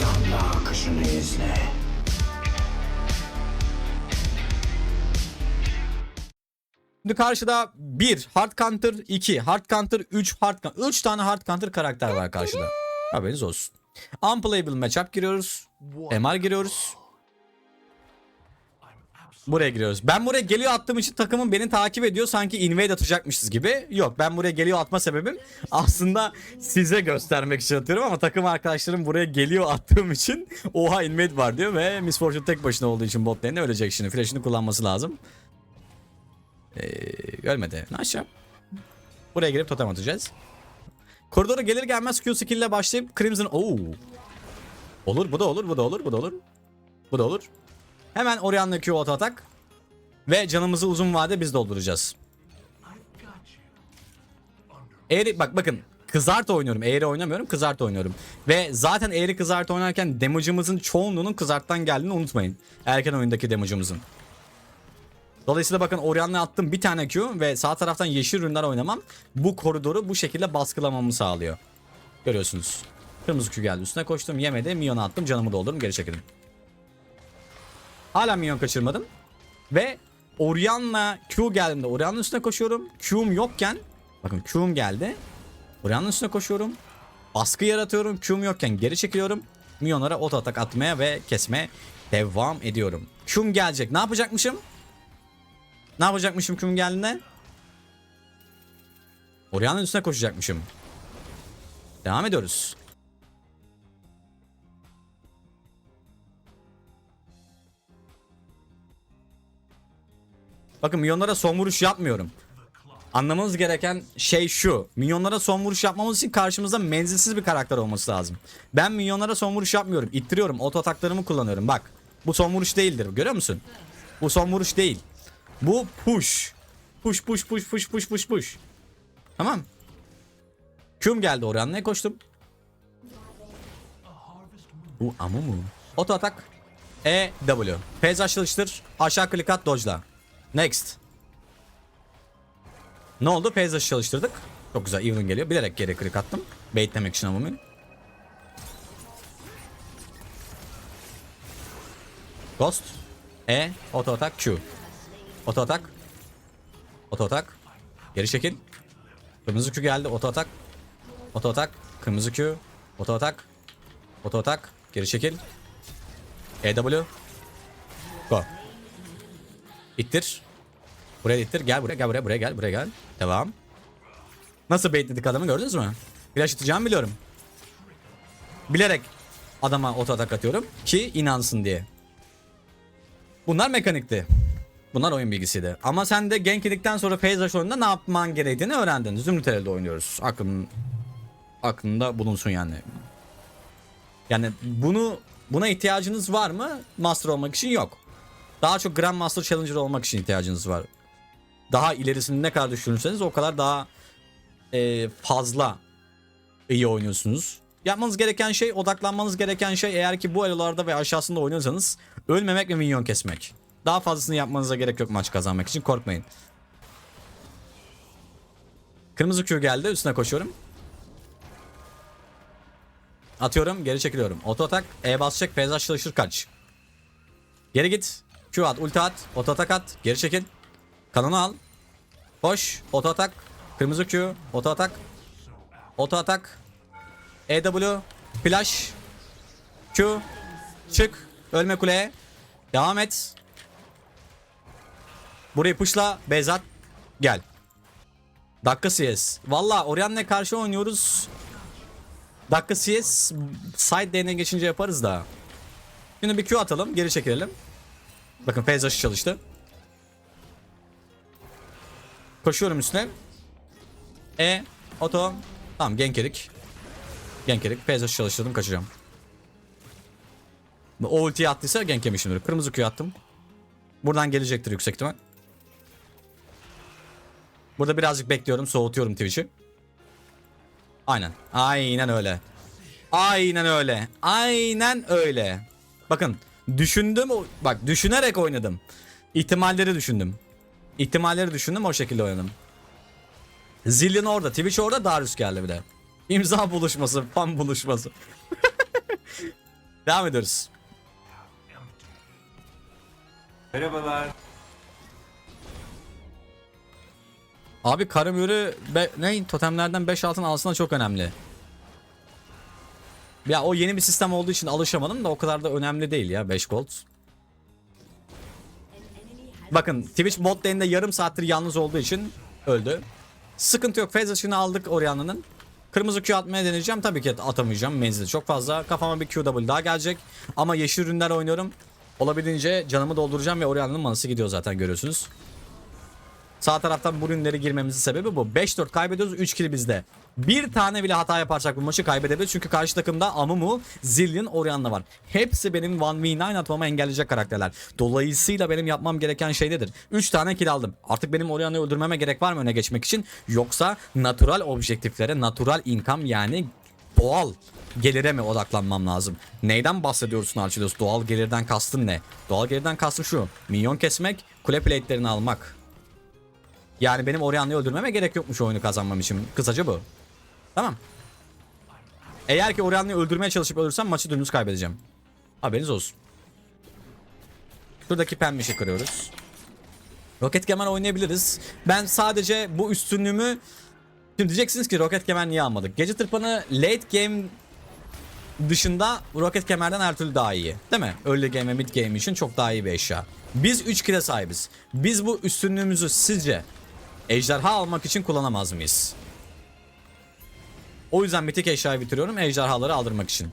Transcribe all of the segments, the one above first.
Damla akışını izle. Şimdi karşıda 1 Hard Counter, 2 Hard Counter, 3 Hard Counter. 3 tane Hard Counter karakter var karşıda. Haberiniz olsun. Unplayable matchup giriyoruz. MR giriyoruz. Buraya giriyoruz. Ben buraya geliyor attığım için takımım beni takip ediyor. Sanki invade atacakmışız gibi. Yok ben buraya geliyor atma sebebim aslında size göstermek için atıyorum ama takım arkadaşlarım buraya geliyor attığım için oha invade var diyor ve Miss Fortune tek başına olduğu için bot lane'de ölecek şimdi. Flash'ını kullanması lazım. Ee, ölmedi. Job. Buraya girip totem atacağız. Koridora gelir gelmez Q skill ile başlayıp Crimson... Oo. Olur bu da olur bu da olur bu da olur. Bu da olur. Hemen Orianna Q auto atak. Ve canımızı uzun vade biz dolduracağız. Eğri bak bakın kızart oynuyorum. Eğri oynamıyorum. Kızart oynuyorum. Ve zaten eğri kızart oynarken damage'ımızın çoğunluğunun kızarttan geldiğini unutmayın. Erken oyundaki damage'ımızın. Dolayısıyla bakın Orianna attım bir tane Q ve sağ taraftan yeşil ürünler oynamam bu koridoru bu şekilde baskılamamı sağlıyor. Görüyorsunuz. Kırmızı Q geldi üstüne koştum yemedi. Minyon'a attım canımı doldurdum geri çekildim. Hala minyon kaçırmadım. Ve Orianna Q geldiğinde Orianna'nın üstüne koşuyorum. Q'um yokken bakın Q'um geldi. Orianna'nın üstüne koşuyorum. Baskı yaratıyorum. Q'um yokken geri çekiliyorum. Minyonlara ot atak atmaya ve kesmeye devam ediyorum. Q'um gelecek. Ne yapacakmışım? Ne yapacakmışım Q'um geldiğinde? Orianna'nın üstüne koşacakmışım. Devam ediyoruz. Bakın milyonlara son vuruş yapmıyorum. Anlamanız gereken şey şu. Minyonlara son vuruş yapmamız için karşımızda menzilsiz bir karakter olması lazım. Ben minyonlara son vuruş yapmıyorum. İttiriyorum. Oto ataklarımı kullanıyorum. Bak. Bu son vuruş değildir. Görüyor musun? Bu son vuruş değil. Bu push. Push push push push push push push. Tamam. Küm geldi oraya. Ne koştum? Bu ama mı? Oto atak. E W. Peyzaj çalıştır. Aşağı klik at dodge'la. Next. Ne oldu? Peyzajı çalıştırdık. Çok güzel. Evelyn geliyor. Bilerek geri klik attım. Baitlemek için ama Ghost. E. Auto atak. Q. Auto atak. Auto atak. Geri çekil. Kırmızı Q geldi. Auto atak. Auto atak. Kırmızı Q. Auto atak. Auto atak. Geri çekil. EW. Go. İttir. Buraya ittir. Gel buraya gel buraya buraya gel buraya gel. Devam. Nasıl baitledik adamı gördünüz mü? Flash atacağımı biliyorum. Bilerek adama oto atak atıyorum ki inansın diye. Bunlar mekanikti. Bunlar oyun bilgisiydi. Ama sen de gank sonra phase rush oyununda ne yapman gerektiğini öğrendin. Zümrüt elde oynuyoruz. Aklın, aklında bulunsun yani. Yani bunu buna ihtiyacınız var mı? Master olmak için yok. Daha çok Grandmaster Challenger olmak için ihtiyacınız var. Daha ilerisini ne kadar düşünürseniz o kadar daha e, fazla iyi oynuyorsunuz. Yapmanız gereken şey, odaklanmanız gereken şey eğer ki bu elolarda ve aşağısında oynuyorsanız ölmemek ve minyon kesmek. Daha fazlasını yapmanıza gerek yok maç kazanmak için korkmayın. Kırmızı Q geldi üstüne koşuyorum. Atıyorum geri çekiliyorum. Oto atak E basacak peyzaj çalışır kaç. Geri git. Q at ulti at. Oto atak at. Geri çekil. Kanonu al. Koş. Oto atak. Kırmızı Q. Oto atak. Oto atak. EW. Flash. Q. Çık. Ölme kuleye. Devam et. Burayı pushla. Bezat. Gel. Dakika CS. Valla Orianna karşı oynuyoruz. Dakika CS side lane'e geçince yaparız da. Şimdi bir Q atalım. Geri çekilelim. Bakın rush çalıştı. Koşuyorum üstüne. E. Oto. Tamam yedik. Gank yedik. Phase rush çalıştırdım kaçacağım. O ultiyi attıysa gank yemişimdir. Kırmızı Q attım. Buradan gelecektir yüksek ihtimal. Burada birazcık bekliyorum. Soğutuyorum Twitch'i. Aynen. Aynen öyle. Aynen öyle. Aynen öyle. Bakın düşündüm. Bak düşünerek oynadım. İhtimalleri düşündüm. İhtimalleri düşündüm o şekilde oynadım. Zillion orada. Twitch orada. Darius geldi bir de. İmza buluşması. Fan buluşması. Devam ediyoruz. Merhabalar. Abi Karamür'ü be, ne totemlerden 5 altın alsına çok önemli. Ya o yeni bir sistem olduğu için alışamadım da o kadar da önemli değil ya 5 gold. Bakın Twitch bot lane'de yarım saattir yalnız olduğu için öldü. Sıkıntı yok. Phase ışığını aldık Orianna'nın. Kırmızı Q atmaya deneyeceğim. Tabii ki atamayacağım. Menzili çok fazla. Kafama bir QW daha gelecek. Ama yeşil ürünler oynuyorum. Olabildiğince canımı dolduracağım ve Orianna'nın manası gidiyor zaten görüyorsunuz. Sağ taraftan bu ürünleri girmemizin sebebi bu. 5-4 kaybediyoruz 3 kill bizde. Bir tane bile hata yaparsak bu maçı kaybedebiliriz. Çünkü karşı takımda Amumu, Zillion, Orianna var. Hepsi benim 1v9 atmamı engelleyecek karakterler. Dolayısıyla benim yapmam gereken şey nedir? 3 tane kill aldım. Artık benim Orianna'yı öldürmeme gerek var mı öne geçmek için? Yoksa natural objektiflere, natural income yani doğal gelire mi odaklanmam lazım? Neyden bahsediyorsun Archelios? Doğal gelirden kastın ne? Doğal gelirden kastım şu. Minyon kesmek, kule plate'lerini almak. Yani benim Orianna'yı öldürmeme gerek yokmuş oyunu kazanmam için. Kısaca bu. Tamam. Eğer ki Orianna'yı öldürmeye çalışıp ölürsem maçı dümdüz kaybedeceğim. Haberiniz olsun. Şuradaki pembişi kırıyoruz. Roket Kemer oynayabiliriz. Ben sadece bu üstünlüğümü... Şimdi diyeceksiniz ki Roket Kemer niye almadık? Gece tırpanı late game dışında Roket Kemer'den her türlü daha iyi. Değil mi? Early game ve mid game için çok daha iyi bir eşya. Biz 3 kile sahibiz. Biz bu üstünlüğümüzü sizce ejderha almak için kullanamaz mıyız? O yüzden mitik eşyayı bitiriyorum ejderhaları aldırmak için.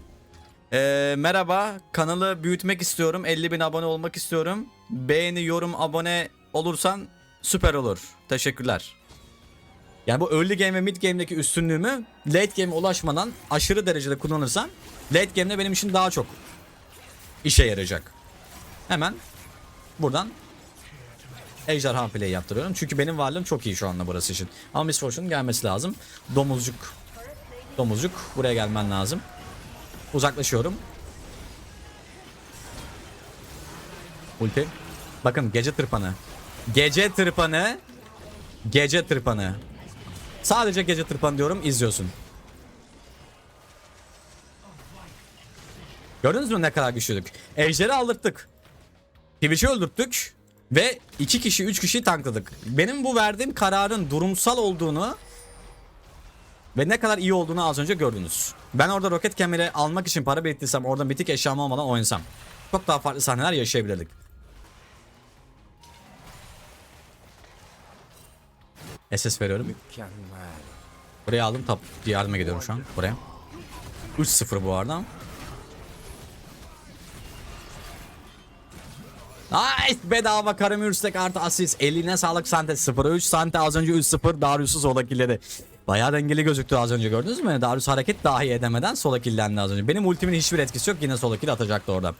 Ee, merhaba kanalı büyütmek istiyorum 50 bin abone olmak istiyorum beğeni yorum abone olursan süper olur teşekkürler yani bu early game ve mid game'deki üstünlüğümü late game'e ulaşmadan aşırı derecede kullanırsam late game'de benim için daha çok işe yarayacak. Hemen buradan ejderha play yaptırıyorum. Çünkü benim varlığım çok iyi şu anda burası için. Ama Miss Fortune'un gelmesi lazım. Domuzcuk. Domuzcuk buraya gelmen lazım. Uzaklaşıyorum. Ulti. Bakın gece tırpanı. Gece tırpanı. Gece tırpanı. Sadece gece tırpanı diyorum izliyorsun. Gördünüz mü ne kadar güçlüdük? Ejderi aldırttık. Twitch'i öldürttük. Ve iki kişi üç kişi tankladık. Benim bu verdiğim kararın durumsal olduğunu ve ne kadar iyi olduğunu az önce gördünüz. Ben orada roket kemeri almak için para biriktirsem orada mitik eşyam olmadan oynasam. Çok daha farklı sahneler yaşayabilirdik. SS veriyorum. Mükemmel. Buraya aldım tap yardıma gidiyorum şu an buraya. 3-0 bu arada. Nice bedava Karamürstek artı asist. Eline sağlık Sante 0-3. Sante az önce 3-0 Darius'u sola killedi. Bayağı dengeli gözüktü az önce gördünüz mü? Darius hareket dahi edemeden sola killendi az önce. Benim ultimin hiçbir etkisi yok yine sola kill atacaktı orada.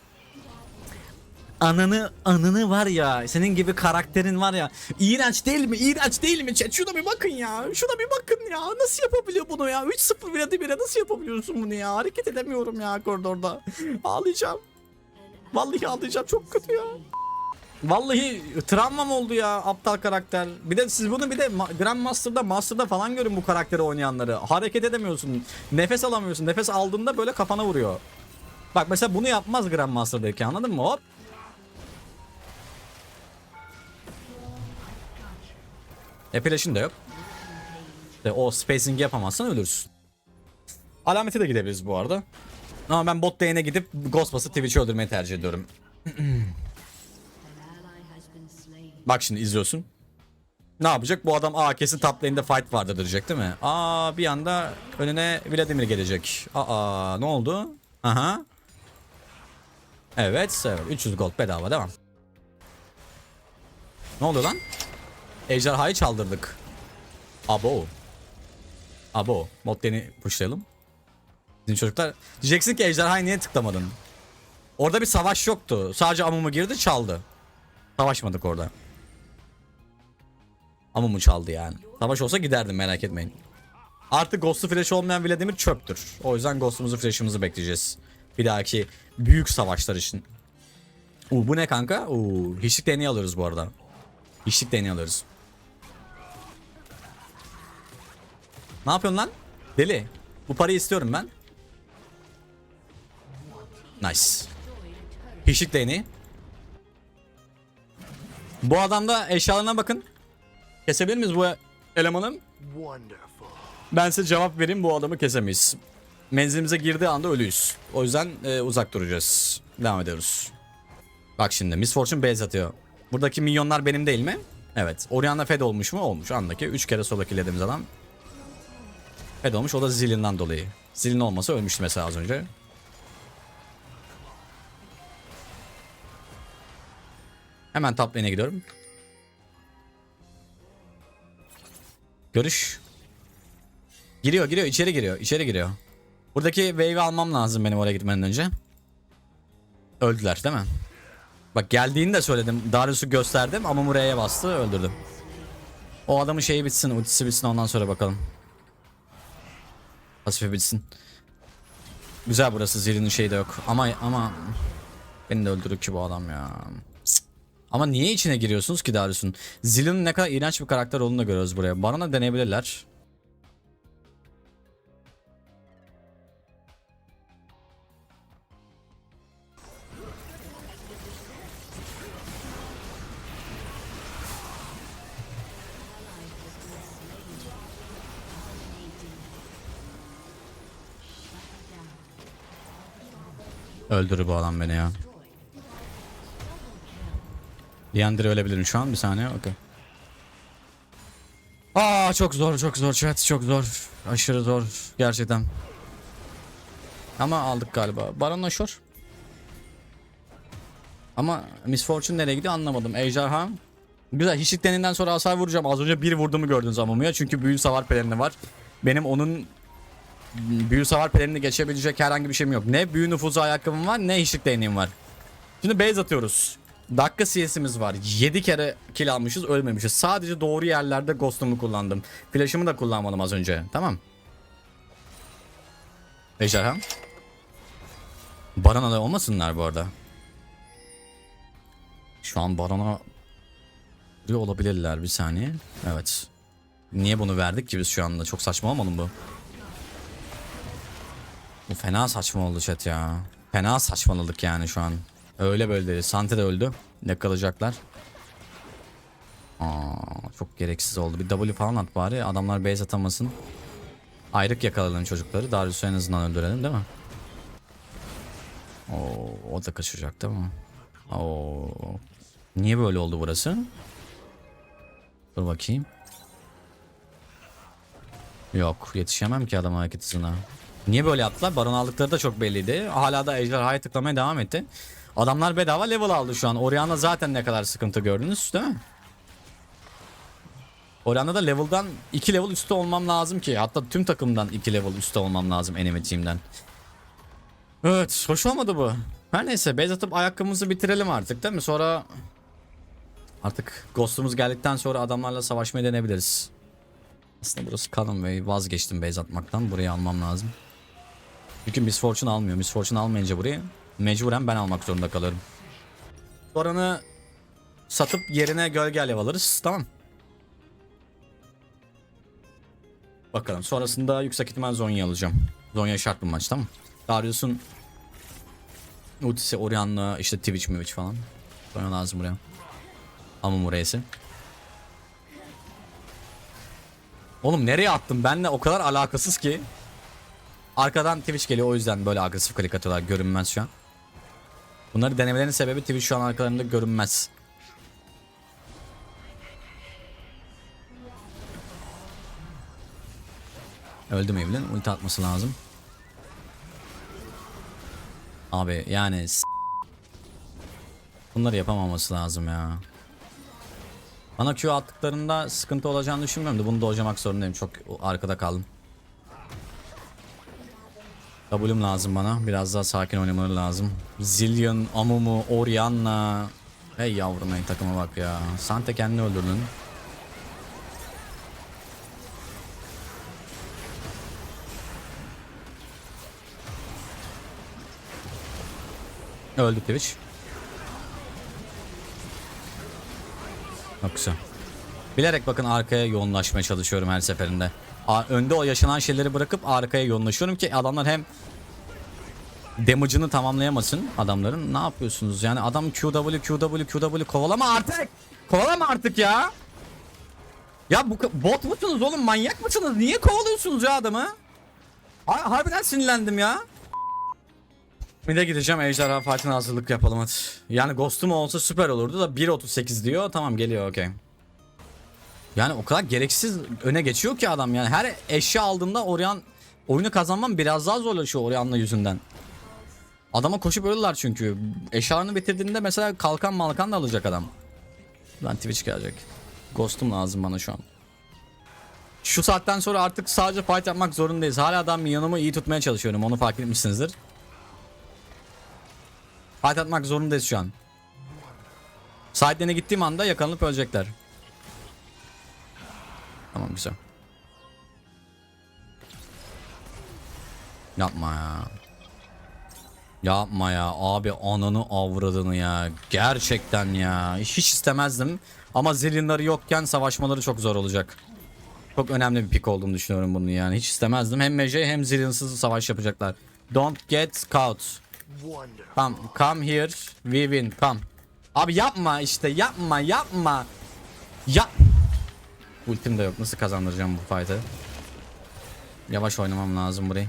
Ananı ananı var ya senin gibi karakterin var ya iğrenç değil mi iğrenç değil mi chat şuna bir bakın ya şuna bir bakın ya nasıl yapabiliyor bunu ya 3-0 bile bire nasıl yapabiliyorsun bunu ya hareket edemiyorum ya koridorda ağlayacağım vallahi ağlayacağım çok kötü ya Vallahi travmam oldu ya aptal karakter. Bir de siz bunu bir de Ma- Grandmaster'da, Master'da falan görün bu karakteri oynayanları. Hareket edemiyorsun. Nefes alamıyorsun. Nefes aldığında böyle kafana vuruyor. Bak mesela bunu yapmaz Grandmaster'daki anladın mı? Hop. Epileşin de yok. İşte o spacing yapamazsan ölürsün. Alamete de gidebiliriz bu arada. Ama ben bot lane'e gidip Ghost basıp Twitch'i öldürmeyi tercih ediyorum. Bak şimdi izliyorsun. Ne yapacak? Bu adam aa kesin top lane'de fight vardır diyecek değil mi? Aa bir anda önüne Vladimir gelecek. Aa ne oldu? Aha. Evet, evet 300 gold bedava devam. Ne oluyor lan? Ejderhayı çaldırdık. Abo. Abo. Lane'i pushlayalım. Bizim çocuklar diyeceksin ki ejderhayı niye tıklamadın? Orada bir savaş yoktu. Sadece Amumu girdi çaldı. Savaşmadık orada. Amumu çaldı yani. Savaş olsa giderdim merak etmeyin. Artık Ghost'u flash olmayan Vladimir çöptür. O yüzden Ghost'umuzu flash'ımızı bekleyeceğiz. Bir dahaki büyük savaşlar için. Uu, bu ne kanka? Uu, hiçlik deneyi alıyoruz bu arada. Hiçlik deneyi alıyoruz. Ne yapıyorsun lan? Deli. Bu parayı istiyorum ben. Nice. Pişik değneği. Bu adamda eşyalarına bakın. Kesebilir miyiz bu elemanı? Ben size cevap vereyim bu adamı kesemeyiz. Menzilimize girdiği anda ölüyüz. O yüzden e, uzak duracağız. Devam ediyoruz. Bak şimdi Miss Fortune base atıyor. Buradaki milyonlar benim değil mi? Evet. Orianna fed olmuş mu? Olmuş. Andaki 3 kere solo killediğimiz adam. Fed olmuş. O da Zillion'dan dolayı. Zillion olmasa ölmüştü mesela az önce. Hemen top lane'e gidiyorum. Görüş. Giriyor giriyor içeri giriyor içeri giriyor. Buradaki wave'i almam lazım benim oraya gitmeden önce. Öldüler değil mi? Bak geldiğini de söyledim. Darius'u gösterdim ama Muray'a bastı öldürdüm. O adamın şeyi bitsin ultisi bitsin ondan sonra bakalım. Pasifi bitsin. Güzel burası Zillion'un şeyi de yok. Ama ama beni de öldürür ki bu adam ya. Ama niye içine giriyorsunuz ki Darius'un? Zillion'un ne kadar iğrenç bir karakter olduğunu da görüyoruz buraya. Baron'a deneyebilirler. Öldürür bu adam beni ya. Leandre ölebilirim şu an bir saniye okey. Aa çok zor çok zor chat çok zor. Aşırı zor gerçekten. Ama aldık galiba. Baron Ashore. Ama Miss Fortune nereye gidiyor anlamadım. Ejderha. Güzel hiçlik deninden sonra hasar vuracağım. Az önce bir vurduğumu gördünüz Amumu'ya. Çünkü büyü savar pelerini var. Benim onun büyü savar pelerini geçebilecek herhangi bir şeyim yok. Ne büyü nüfuzu ayakkabım var ne hiçlik değneğim var. Şimdi base atıyoruz. Dakika CS'imiz var. 7 kere kill almışız ölmemişiz. Sadece doğru yerlerde ghost'umu kullandım. Flash'ımı da kullanmadım az önce. Tamam. Ejderha. Baron'a da olmasınlar bu arada. Şu an Baron'a diyor olabilirler bir saniye. Evet. Niye bunu verdik ki biz şu anda? Çok saçma olmadı mı bu? Bu fena saçma oldu chat ya. Fena saçmaladık yani şu an. Öyle böyle değil. Sante de öldü. Ne kalacaklar? Aa, çok gereksiz oldu. Bir W falan at bari. Adamlar base atamasın. Ayrık yakalayalım çocukları. Darius'u en azından öldürelim değil mi? Oo, o da kaçacak değil mi? Oo. Niye böyle oldu burası? Dur bakayım. Yok yetişemem ki adam hareket hızına. Niye böyle yaptılar? Baron aldıkları da çok belliydi. Hala da ejderhaya tıklamaya devam etti. Adamlar bedava level aldı şu an. Orianna zaten ne kadar sıkıntı gördünüz değil mi? Orianna'da level'dan 2 level üstte olmam lazım ki. Hatta tüm takımdan 2 level üstte olmam lazım enemy team'den. Evet hoş olmadı bu. Her neyse base atıp ayakkabımızı bitirelim artık değil mi? Sonra artık ghost'umuz geldikten sonra adamlarla savaşmayı denebiliriz. Aslında burası ve vazgeçtim base atmaktan. Burayı almam lazım. Çünkü Miss Fortune almıyor. Miss Fortune almayınca burayı mecburen ben almak zorunda kalıyorum. Oranı satıp yerine gölge alev alırız. Tamam. Bakalım. Sonrasında yüksek ihtimal Zonya alacağım. Zonya şart bu maç tamam. Darius'un ultisi Orianna işte Twitch Twitch falan. Zonya lazım buraya. Ama burası. Oğlum nereye attım? Benle o kadar alakasız ki. Arkadan Twitch geliyor o yüzden böyle agresif klik atıyorlar. Görünmez şu an. Bunları denemelerinin sebebi Twitch şu an arkalarında görünmez. Öldü Evelyn? Ulti atması lazım. Abi yani Bunları yapamaması lazım ya. Bana Q attıklarında sıkıntı olacağını düşünmüyorum da bunu dojlamak zorundayım. Çok arkada kaldım. W'm lazım bana. Biraz daha sakin oynamaları lazım. Zillion, Amumu, Orianna. Hey yavrum hey takıma bak ya. Sante kendini öldürdün. Öldü Twitch. Çok güzel. Bilerek bakın arkaya yoğunlaşmaya çalışıyorum her seferinde. Önde o yaşanan şeyleri bırakıp arkaya yoğunlaşıyorum ki adamlar hem damage'ını tamamlayamasın adamların. Ne yapıyorsunuz? Yani adam QW QW QW kovalama artık. Kovalama artık ya. Ya bu bot musunuz oğlum? Manyak mısınız? Niye kovalıyorsunuz ya adamı? Ha- harbiden sinirlendim ya. Bir de gideceğim ejderha fight'ine hazırlık yapalım hadi. Yani ghost'um olsa süper olurdu da 1.38 diyor. Tamam geliyor okey. Yani o kadar gereksiz öne geçiyor ki adam yani. Her eşya aldığımda Orion oyunu kazanmam biraz daha zorlaşıyor Orion'la yüzünden. Adama koşup ölürler çünkü. Eşyalarını bitirdiğinde mesela kalkan malkan da alacak adam. Ben Twitch gelecek. Ghost'um lazım bana şu an. Şu saatten sonra artık sadece fight yapmak zorundayız. Hala adam yanımı iyi tutmaya çalışıyorum. Onu fark etmişsinizdir. Fight atmak zorundayız şu an. Side'lerine gittiğim anda yakalanıp ölecekler. Tamam güzel. Yapma ya. Yapma ya abi ananı avradını ya. Gerçekten ya. Hiç istemezdim. Ama Zillion'ları yokken savaşmaları çok zor olacak. Çok önemli bir pick olduğunu düşünüyorum bunu yani. Hiç istemezdim. Hem Mejey hem Zillion'sız savaş yapacaklar. Don't get caught. Come, come here. We win. Come. Abi yapma işte yapma yapma. Ya Ultim de yok. Nasıl kazandıracağım bu fight'ı? Yavaş oynamam lazım burayı.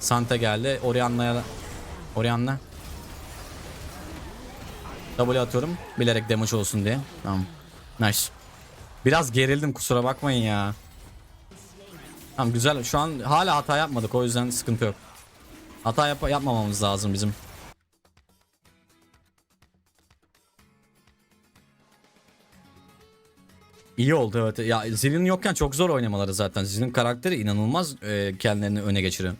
Santa geldi. Orianna'ya Orianna. W atıyorum. Bilerek damage olsun diye. Tamam. Nice. Biraz gerildim kusura bakmayın ya. Tamam güzel. Şu an hala hata yapmadık. O yüzden sıkıntı yok. Hata yap yapmamamız lazım bizim. İyi oldu evet. Ya Zill'in yokken çok zor oynamaları zaten. Zill'in karakteri inanılmaz e, kendilerini öne geçiriyor.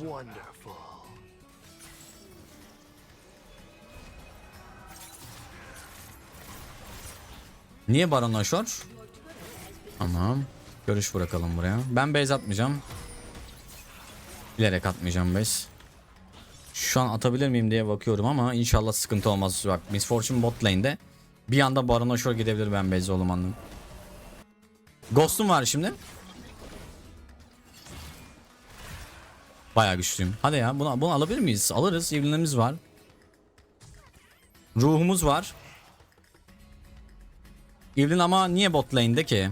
Wonderful. Niye Baron Ashore? Tamam. Görüş bırakalım buraya. Ben base atmayacağım. Bilerek atmayacağım base. Şu an atabilir miyim diye bakıyorum ama inşallah sıkıntı olmaz. Bak Miss Fortune bot lane'de. Bir anda Baron Ashore gidebilir ben base olmanın. Ghost'um var şimdi. Bayağı güçlüyüm. Hadi ya bunu, bunu alabilir miyiz? Alırız. Evlenimiz var. Ruhumuz var. Evelyn ama niye bot lane'de ki?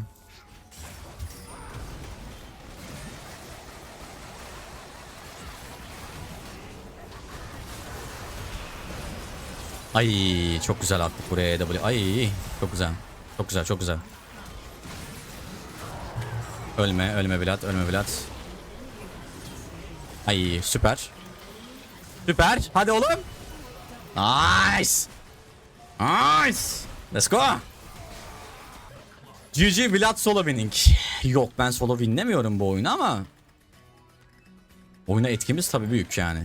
Ay çok güzel attık buraya W. Ay çok güzel. Çok güzel çok güzel. Ölme ölme Vlad ölme Vlad. Ay süper. Süper. Hadi oğlum. Nice. Nice. Let's go. GG Vlad solo winning. Yok ben solo winlemiyorum bu oyunu ama. Oyuna etkimiz tabii büyük yani.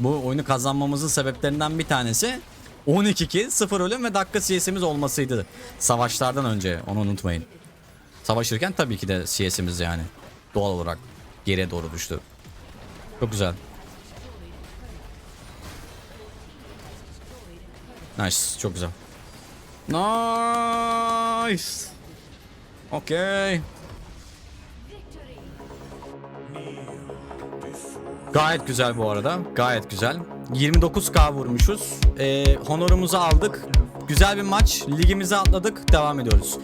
Bu oyunu kazanmamızın sebeplerinden bir tanesi 12 kill, 0 ölüm ve dakika CS'imiz olmasıydı. Savaşlardan önce onu unutmayın. Savaşırken tabii ki de CS'imiz yani doğal olarak geriye doğru düştü. Çok güzel. Nice, çok güzel. Nice. Okay. Gayet güzel bu arada. Gayet güzel. 29k vurmuşuz. Ee, honorumuzu aldık. Güzel bir maç. Ligimize atladık. Devam ediyoruz.